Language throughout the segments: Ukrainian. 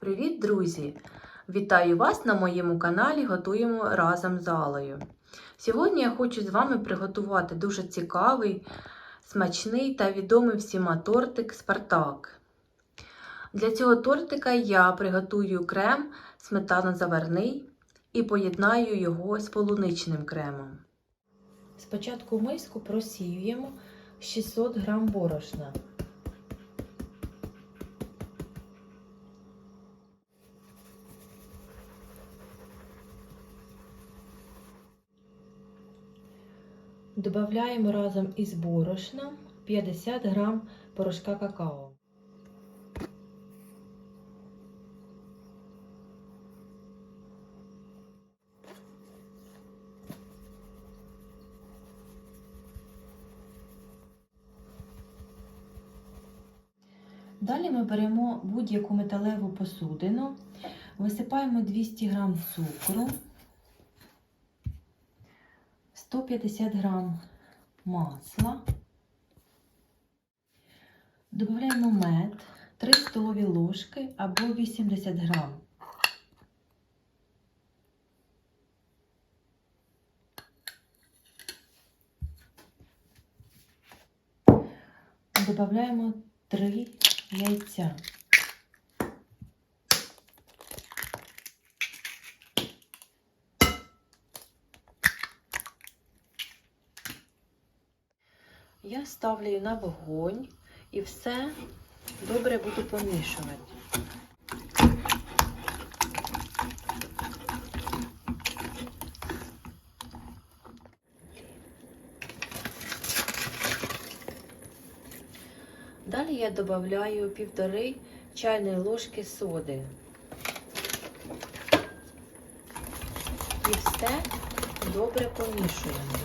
Привіт, друзі! Вітаю вас на моєму каналі Готуємо разом з Алою. Сьогодні я хочу з вами приготувати дуже цікавий, смачний та відомий всіма тортик Спартак. Для цього тортика я приготую крем сметано-заварний і поєднаю його з полуничним кремом. Спочатку в миску просіюємо 600 г борошна. Добавляємо разом із борошном 50 г порошка какао. Далі ми беремо будь-яку металеву посудину, висипаємо 200 г цукру. 150 грам масла, додаємо мед 3 столові ложки або 80 грам. Додаємо 3 яйця. Я ставлю на вогонь і все добре буду помішувати. Далі я додаю півтори чайної ложки соди. І все добре помішуємо.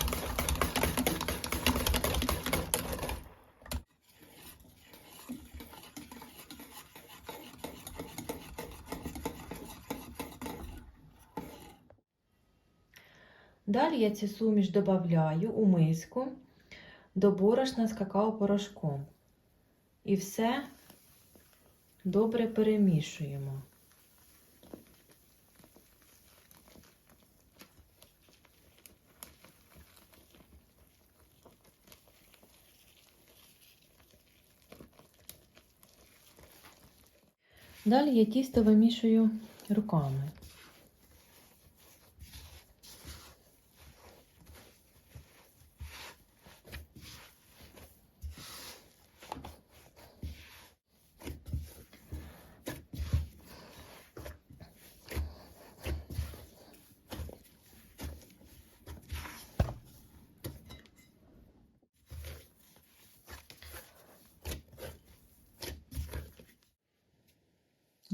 Далі я цю суміш додаю у миску до борошна з какао-порошком. І все добре перемішуємо. Далі я тісто вимішую руками.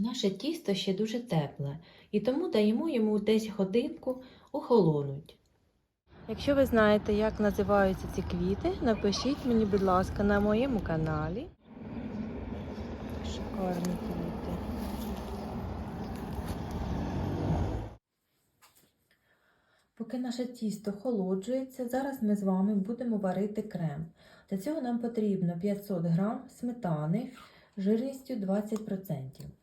Наше тісто ще дуже тепле, і тому даємо йому десь годинку охолонуть. Якщо ви знаєте, як називаються ці квіти, напишіть мені, будь ласка, на моєму каналі. Шикарні квіти. Поки наше тісто холоджується, зараз ми з вами будемо варити крем. Для цього нам потрібно 500 г сметани жирністю 20%.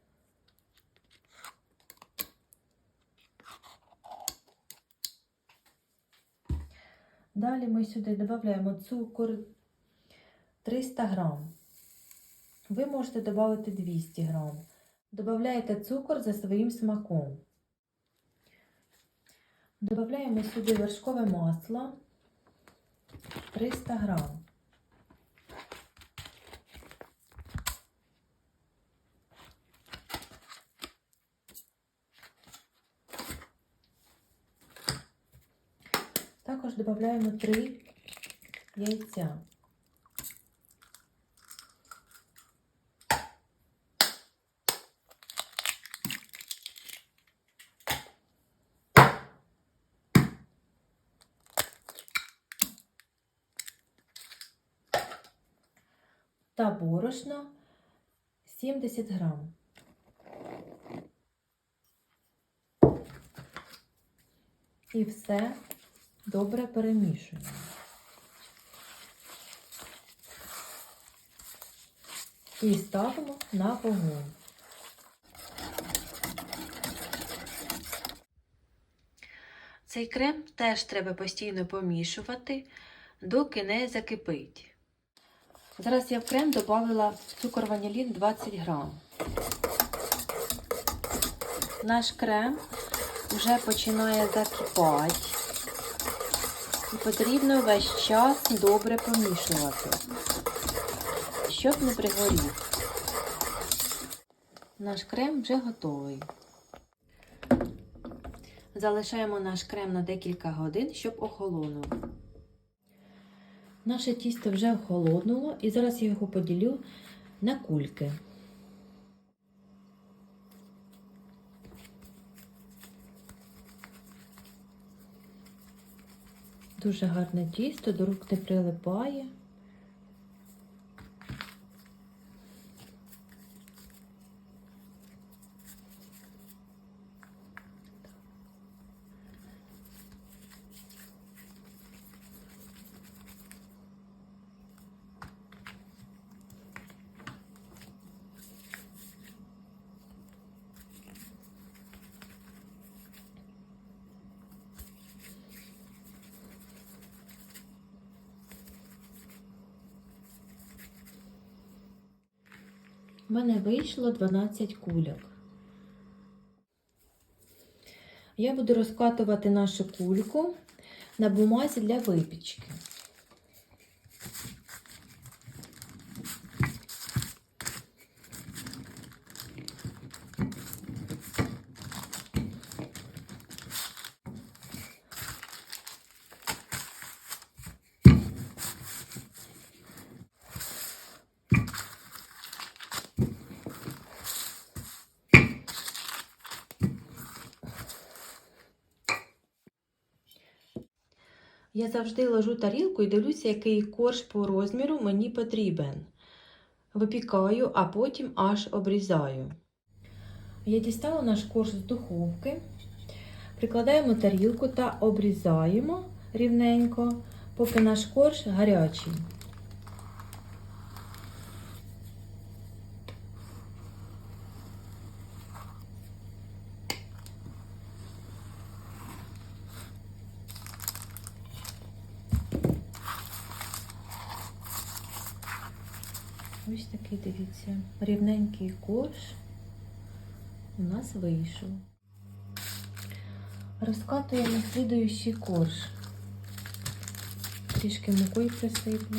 Далі ми сюди додаємо цукор 300 грам. Ви можете додати 200 грам. Додаєте цукор за своїм смаком. Додаємо сюди вершкове масло 300 грам. Також додаємо 3 яйця. Та борошно 70 грам. І все добре перемішуємо. І ставимо на вогонь. Цей крем теж треба постійно помішувати, доки не закипить. Зараз я в крем додала цукор ванілін 20 грам. Наш крем вже починає закипати. І потрібно весь час добре помішувати, щоб не пригорів. Наш крем вже готовий. Залишаємо наш крем на декілька годин, щоб охолонув. Наше тісто вже охолонуло і зараз я його поділю на кульки. Дуже гарне тісто, до рук не прилипає. У мене вийшло 12 кульок. Я буду розкатувати нашу кульку на бумазі для випічки. Я завжди ложу тарілку і дивлюся, який корж по розміру мені потрібен. Випікаю, а потім аж обрізаю. Я дістала наш корж з духовки, прикладаємо тарілку та обрізаємо рівненько, поки наш корж гарячий. Ось такий, дивіться, рівненький корж у нас вийшов. Розкатуємо слідуючий корж. Трішки мукою присиплю.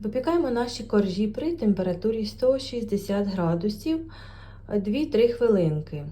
Випікаємо наші коржі при температурі 160 градусів 2-3 хвилинки.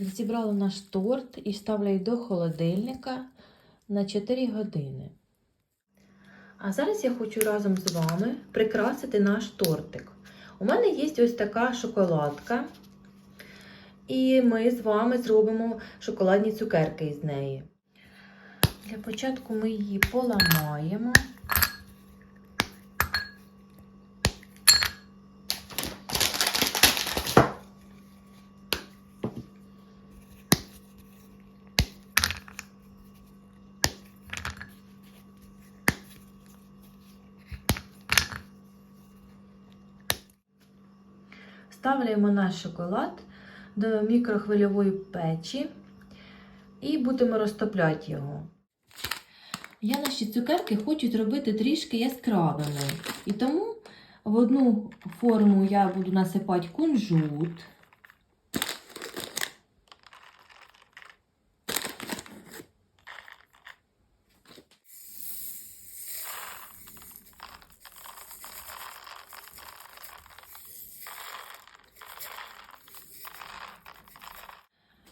Зібрала наш торт і ставлю до холодильника на 4 години. А зараз я хочу разом з вами прикрасити наш тортик. У мене є ось така шоколадка. І ми з вами зробимо шоколадні цукерки із неї. Для початку ми її поламаємо. Вставляємо наш шоколад до мікрохвильової печі і будемо розтопляти його. Я наші цукерки хочу зробити трішки яскравими. І тому в одну форму я буду насипати кунжут.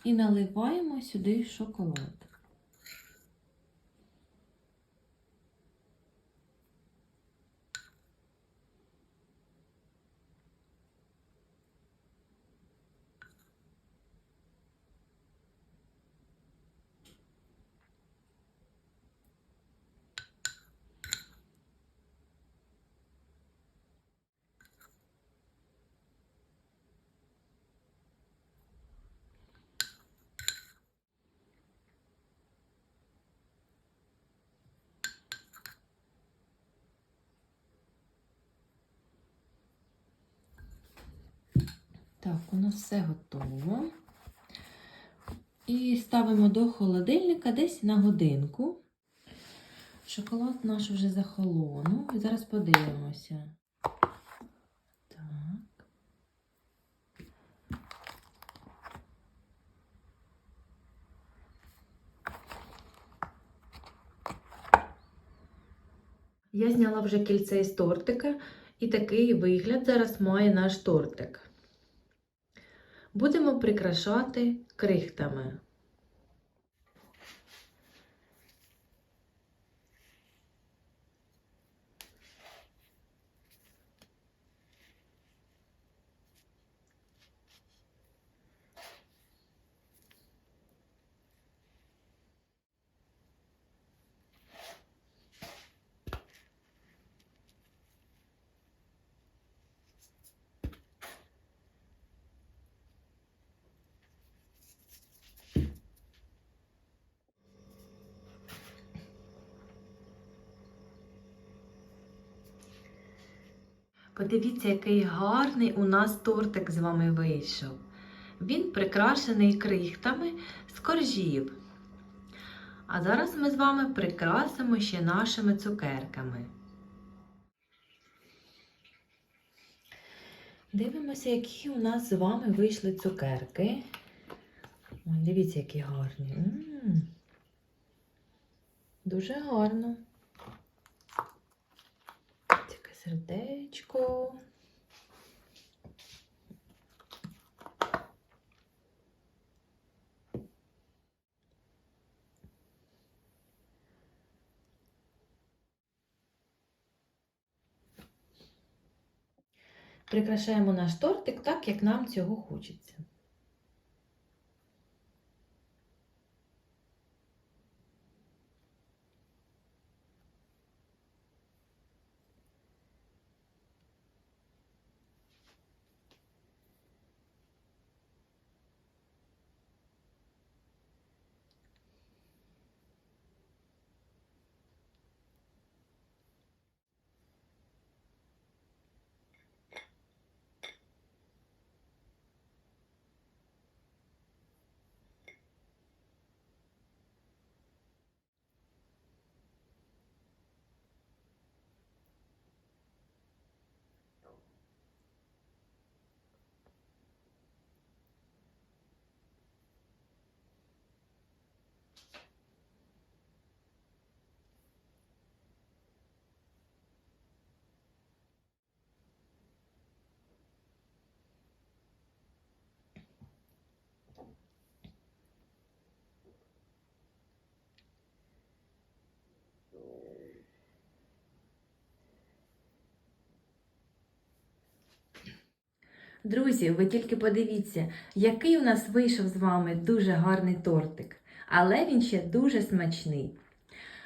І наливаємо сюди шоколад. Так, нас все готово. І ставимо до холодильника десь на годинку. Шоколад наш вже захолонув. І зараз подивимося. Так. Я зняла вже кільце із тортика, і такий вигляд зараз має наш тортик. Будемо прикрашати крихтами. Подивіться, який гарний у нас тортик з вами вийшов. Він прикрашений крихтами з коржів. А зараз ми з вами прикрасимо ще нашими цукерками. Дивимося, які у нас з вами вийшли цукерки. Ой, дивіться, які гарні. М-м. Дуже гарно. Сердечко. Прикрашаємо наш тортик так, як нам цього хочеться. Друзі, ви тільки подивіться, який у нас вийшов з вами дуже гарний тортик, але він ще дуже смачний.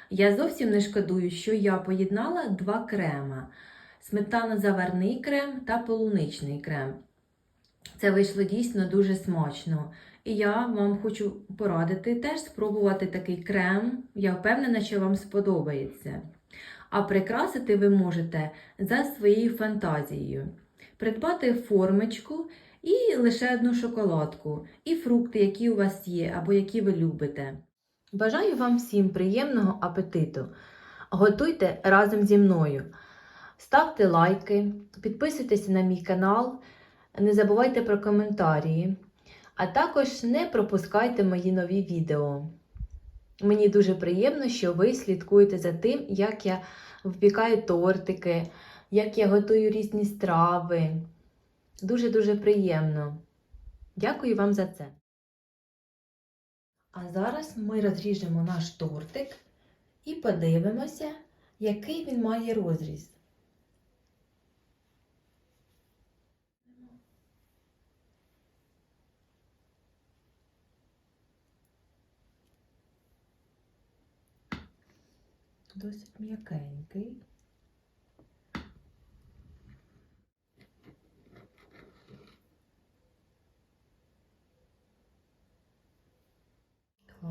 Я зовсім не шкодую, що я поєднала два крема: сметано-заварний крем та полуничний крем. Це вийшло дійсно дуже смачно. І я вам хочу порадити теж спробувати такий крем. Я впевнена, що вам сподобається. А прикрасити ви можете за своєю фантазією. Придбати формочку і лише одну шоколадку, і фрукти, які у вас є або які ви любите. Бажаю вам всім приємного апетиту! Готуйте разом зі мною. Ставте лайки, підписуйтесь на мій канал, не забувайте про коментарі, а також не пропускайте мої нові відео. Мені дуже приємно, що ви слідкуєте за тим, як я випікаю тортики, як я готую різні страви. Дуже-дуже приємно. Дякую вам за це. А зараз ми розріжемо наш тортик і подивимося, який він має розріз. Досить м'якенький.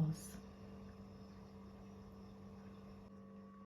vossa.